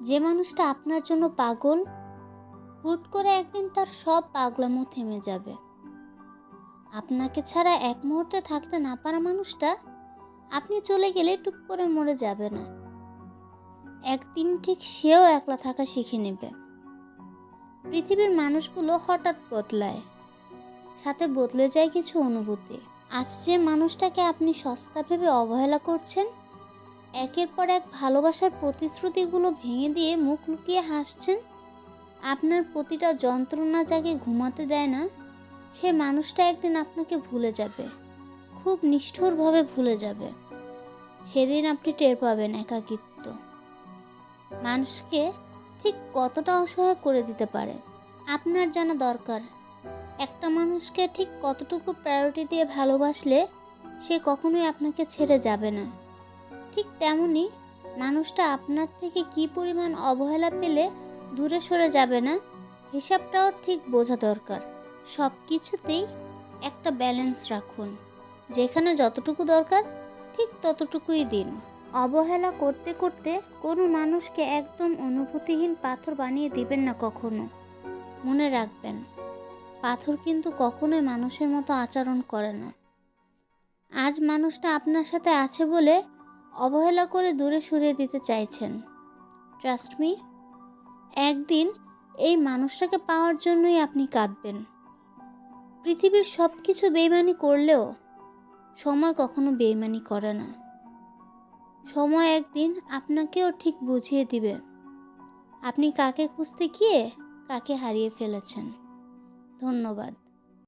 যে মানুষটা আপনার জন্য পাগল, হুট করে একদিন তার সব পাগলামো থেমে যাবে। আপনাকে ছাড়া এক মুহূর্তে থাকতে না পারা মানুষটা আপনি চলে গেলে টুপ করে মরে যাবে না। একদিন ঠিক সেও একলা থাকা শিখে নেবে। পৃথিবীর মানুষগুলো হঠাৎ বদলায়। সাথে বদলে যায় কিছু অনুভূতি। আজ যে মানুষটাকে আপনি সস্তা ভেবে অবহেলা করছেন একের পর এক ভালোবাসার প্রতিশ্রুতিগুলো ভেঙে দিয়ে মুখ লুকিয়ে হাসছেন? আপনার প্রতিটা যন্ত্রণা যাকে ঘুমাতে দেয় না, সে মানুষটা একদিন আপনাকে ভুলে যাবে। খুব নিষ্ঠুরভাবে ভুলে যাবে। সেদিন আপনি টের পাবেন একাকিত্ব। মানুষকে ঠিক কতটা অসহায় করে দিতে পারে, আপনার জানা দরকার। একটা মানুষকে ঠিক কতটুকু প্রায়োরিটি দিয়ে ভালোবাসলে, সে কখনোই আপনাকে ছেড়ে যাবে না। ঠিক তেমনই মানুষটা আপনার থেকে কি পরিমাণ অবহেলা পেলে দূরে সরে যাবে না? হিসাবটাও ঠিক বোঝা দরকার। সব কিছুতেই একটা ব্যালেন্স রাখুন। যেখানে যতটুকু দরকার, ঠিক ততটুকুই দিন। অবহেলা করতে করতে কোনো মানুষকে একদম অনুভূতিহীন পাথর বানিয়ে দিবেন না কখনো। মনে রাখবেন, পাথর কিন্তু কখনোই মানুষের মতো আচরণ করে না। আজ মানুষটা আপনার সাথে আছে বলে অবহেলা করে দূরে সরিয়ে দিতে চাইছেন। ট্রাস্ট মি একদিন এই মানুষটাকে পাওয়ার জন্যই আপনি কাঁদবেন। পৃথিবীর সব কিছু বেইমানি করলেও সময় কখনো বেইমানি করে না। সময় একদিন আপনাকেও ঠিক বুঝিয়ে দিবে। আপনি কাকে খুঁজতে গিয়ে কাকে হারিয়ে ফেলেছেন। ধন্যবাদ।